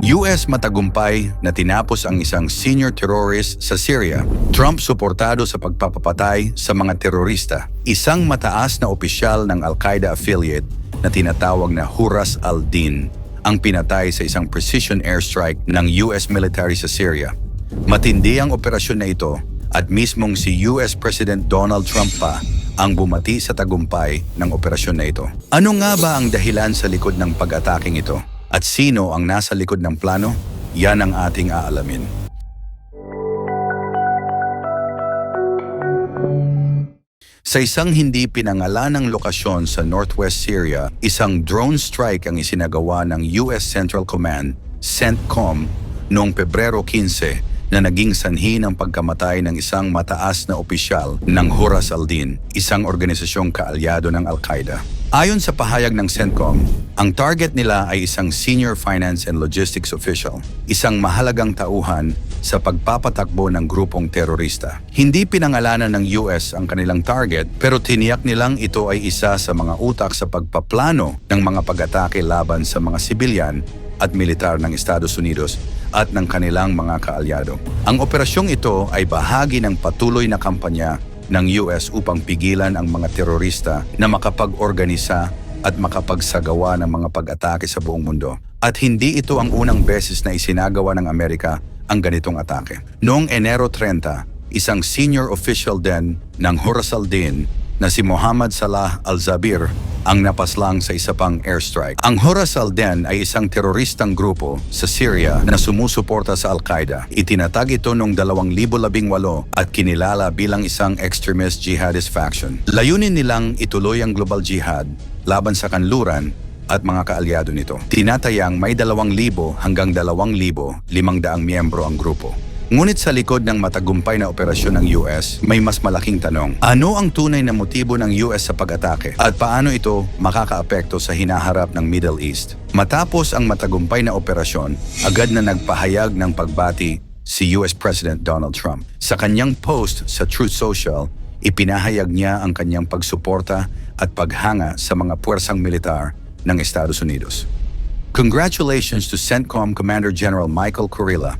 US matagumpay na tinapos ang isang senior terrorist sa Syria. Trump suportado sa pagpapapatay sa mga terorista. Isang mataas na opisyal ng Al-Qaeda affiliate na tinatawag na Huras al-Din ang pinatay sa isang precision airstrike ng US military sa Syria. Matindi ang operasyon na ito at mismong si US President Donald Trump pa ang bumati sa tagumpay ng operasyon na ito. Ano nga ba ang dahilan sa likod ng pag-ataking ito? At sino ang nasa likod ng plano? Yan ang ating aalamin. Sa isang hindi pinangalanang lokasyon sa northwest Syria, isang drone strike ang isinagawa ng US Central Command, CENTCOM, noong Pebrero 15 na naging sanhi ng pagkamatay ng isang mataas na opisyal ng Huras al-Din, isang organisasyong kaalyado ng Al-Qaeda. Ayon sa pahayag ng CENTCOM, ang target nila ay isang senior finance and logistics official, isang mahalagang tauhan sa pagpapatakbo ng grupong terorista. Hindi pinangalanan ng US ang kanilang target pero tiniyak nilang ito ay isa sa mga utak sa pagpaplano ng mga pag-atake laban sa mga sibilyan at militar ng Estados Unidos at ng kanilang mga kaalyado. Ang operasyong ito ay bahagi ng patuloy na kampanya ng US upang pigilan ang mga terorista na makapag-organisa at makapagsagawa ng mga pag-atake sa buong mundo. At hindi ito ang unang beses na isinagawa ng Amerika ang ganitong atake. Noong Enero 30, isang senior official din ng Huras al-Din na si Muhammad Salah al-Zabir ang napaslang sa isa pang airstrike. Ang Horas al-Den ay isang teroristang grupo sa Syria na sumusuporta sa Al-Qaeda. Itinatag ito noong 2018 at kinilala bilang isang extremist jihadist faction. Layunin nilang ituloy ang global jihad laban sa kanluran at mga kaalyado nito. Tinatayang may 2,000 hanggang 2,500 miyembro ang grupo. Ngunit sa likod ng matagumpay na operasyon ng US, may mas malaking tanong. Ano ang tunay na motibo ng US sa pag-atake? At paano ito makakaapekto sa hinaharap ng Middle East? Matapos ang matagumpay na operasyon, agad na nagpahayag ng pagbati si US President Donald Trump. Sa kanyang post sa Truth Social, ipinahayag niya ang kanyang pagsuporta at paghanga sa mga puwersang militar ng Estados Unidos. Congratulations to CENTCOM Commander General Michael Kurilla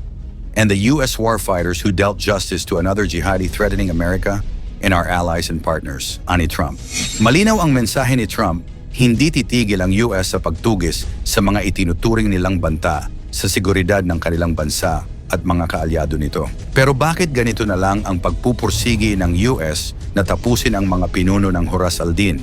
and the U.S. warfighters who dealt justice to another jihadi threatening America and our allies and partners, ani Trump. Malinaw ang mensahe ni Trump, hindi titigil ang U.S. sa pagtugis sa mga itinuturing nilang banta sa seguridad ng kanilang bansa at mga kaalyado nito. Pero bakit ganito na lang ang pagpupursigi ng US na tapusin ang mga pinuno ng Horas al-Din?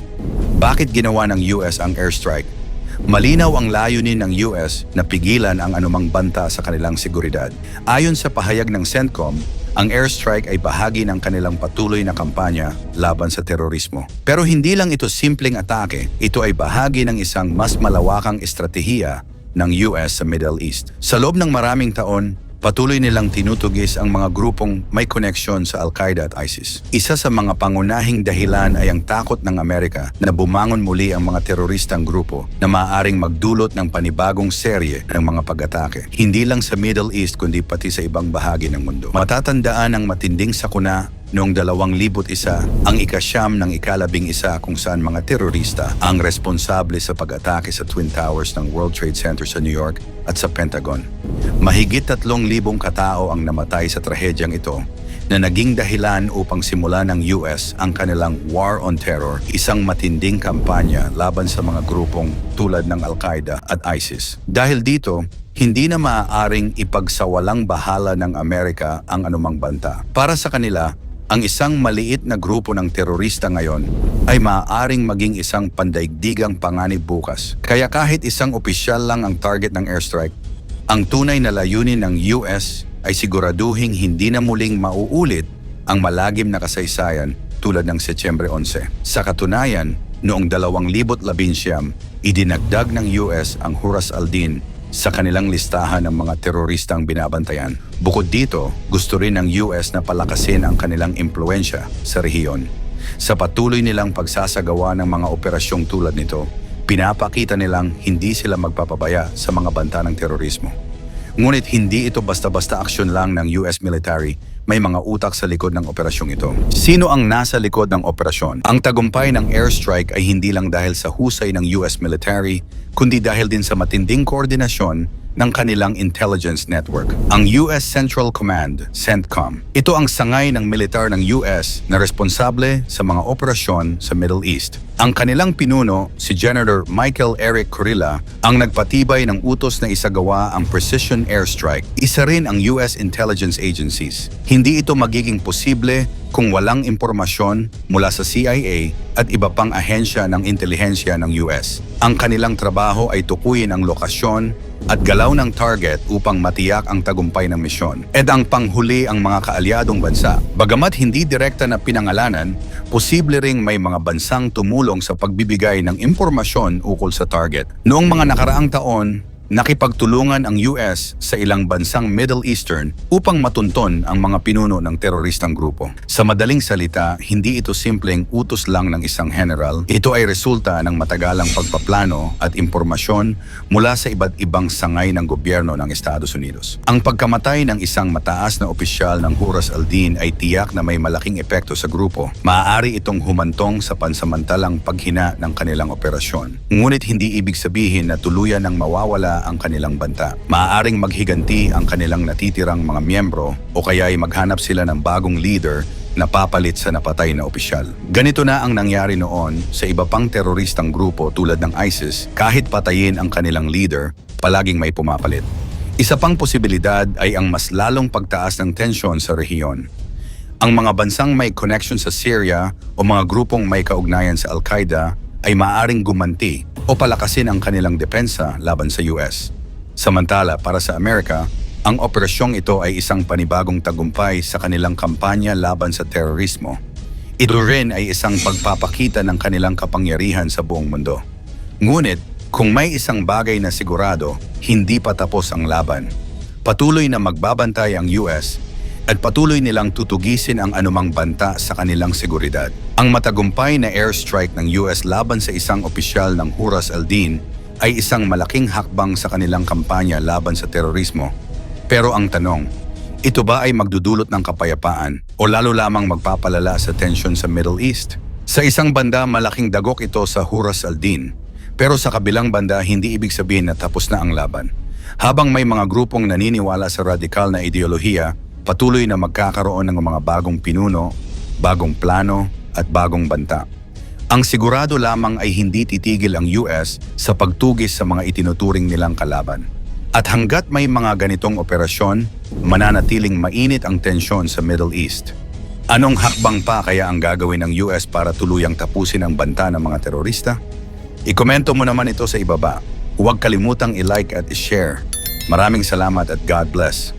Bakit ginawa ng US ang airstrike Malinaw ang layunin ng US na pigilan ang anumang banta sa kanilang seguridad. Ayon sa pahayag ng CENTCOM, ang airstrike ay bahagi ng kanilang patuloy na kampanya laban sa terorismo. Pero hindi lang ito simpleng atake, ito ay bahagi ng isang mas malawakang estratehiya ng US sa Middle East. Sa loob ng maraming taon, Patuloy nilang tinutugis ang mga grupong may koneksyon sa Al-Qaeda at ISIS. Isa sa mga pangunahing dahilan ay ang takot ng Amerika na bumangon muli ang mga teroristang grupo na maaaring magdulot ng panibagong serye ng mga pag-atake. Hindi lang sa Middle East kundi pati sa ibang bahagi ng mundo. Matatandaan ang matinding sakuna Noong 2001, ang ikasyam ng ikalabing isa kung saan mga terorista ang responsable sa pag-atake sa Twin Towers ng World Trade Center sa New York at sa Pentagon. Mahigit tatlong libong katao ang namatay sa trahedyang ito na naging dahilan upang simulan ng US ang kanilang War on Terror, isang matinding kampanya laban sa mga grupong tulad ng Al-Qaeda at ISIS. Dahil dito, hindi na maaaring ipagsawalang bahala ng Amerika ang anumang banta. Para sa kanila, ang isang maliit na grupo ng terorista ngayon ay maaaring maging isang pandaigdigang panganib bukas. Kaya kahit isang opisyal lang ang target ng airstrike, ang tunay na layunin ng US ay siguraduhing hindi na muling mauulit ang malagim na kasaysayan tulad ng Setyembre 11. Sa katunayan, noong 2011, idinagdag ng US ang Huras al-Din sa kanilang listahan ng mga teroristang binabantayan. Bukod dito, gusto rin ng US na palakasin ang kanilang impluensya sa rehiyon. Sa patuloy nilang pagsasagawa ng mga operasyong tulad nito, pinapakita nilang hindi sila magpapabaya sa mga banta ng terorismo. Ngunit hindi ito basta-basta aksyon lang ng US military, may mga utak sa likod ng operasyong ito. Sino ang nasa likod ng operasyon? Ang tagumpay ng airstrike ay hindi lang dahil sa husay ng US military, kundi dahil din sa matinding koordinasyon ng kanilang intelligence network, ang US Central Command, CENTCOM. Ito ang sangay ng militar ng US na responsable sa mga operasyon sa Middle East. Ang kanilang pinuno, si General Michael Eric Kurilla, ang nagpatibay ng utos na isagawa ang precision airstrike. Isa rin ang US intelligence agencies. Hindi ito magiging posible kung walang impormasyon mula sa CIA at iba pang ahensya ng intelihensya ng US. Ang kanilang trabaho ay tukuyin ang lokasyon at galaw ng target upang matiyak ang tagumpay ng misyon. At ang panghuli ang mga kaalyadong bansa. Bagamat hindi direkta na pinangalanan, posible ring may mga bansang tumulong sa pagbibigay ng impormasyon ukol sa target. Noong mga nakaraang taon, nakipagtulungan ang US sa ilang bansang Middle Eastern upang matunton ang mga pinuno ng teroristang grupo. Sa madaling salita, hindi ito simpleng utos lang ng isang general. Ito ay resulta ng matagalang pagpaplano at impormasyon mula sa iba't ibang sangay ng gobyerno ng Estados Unidos. Ang pagkamatay ng isang mataas na opisyal ng Huras al-Din ay tiyak na may malaking epekto sa grupo. Maaari itong humantong sa pansamantalang paghina ng kanilang operasyon. Ngunit hindi ibig sabihin na tuluyan ng mawawala ang kanilang banta. Maaaring maghiganti ang kanilang natitirang mga miyembro o kaya ay maghanap sila ng bagong leader na papalit sa napatay na opisyal. Ganito na ang nangyari noon sa iba pang teroristang grupo tulad ng ISIS kahit patayin ang kanilang leader, palaging may pumapalit. Isa pang posibilidad ay ang mas lalong pagtaas ng tensyon sa rehiyon. Ang mga bansang may connection sa Syria o mga grupong may kaugnayan sa Al-Qaeda ay maaaring gumanti o palakasin ang kanilang depensa laban sa US. Samantala, para sa Amerika, ang operasyong ito ay isang panibagong tagumpay sa kanilang kampanya laban sa terorismo. Ito rin ay isang pagpapakita ng kanilang kapangyarihan sa buong mundo. Ngunit, kung may isang bagay na sigurado, hindi pa tapos ang laban. Patuloy na magbabantay ang US at patuloy nilang tutugisin ang anumang banta sa kanilang seguridad. Ang matagumpay na airstrike ng US laban sa isang opisyal ng Huras al-Din ay isang malaking hakbang sa kanilang kampanya laban sa terorismo. Pero ang tanong, ito ba ay magdudulot ng kapayapaan o lalo lamang magpapalala sa tensyon sa Middle East? Sa isang banda, malaking dagok ito sa Huras al-Din. Pero sa kabilang banda, hindi ibig sabihin na tapos na ang laban. Habang may mga grupong naniniwala sa radikal na ideolohiya, patuloy na magkakaroon ng mga bagong pinuno, bagong plano at bagong banta. Ang sigurado lamang ay hindi titigil ang US sa pagtugis sa mga itinuturing nilang kalaban. At hanggat may mga ganitong operasyon, mananatiling mainit ang tensyon sa Middle East. Anong hakbang pa kaya ang gagawin ng US para tuluyang tapusin ang banta ng mga terorista? Ikomento mo naman ito sa ibaba. Huwag kalimutang i-like at i-share. Maraming salamat at God bless.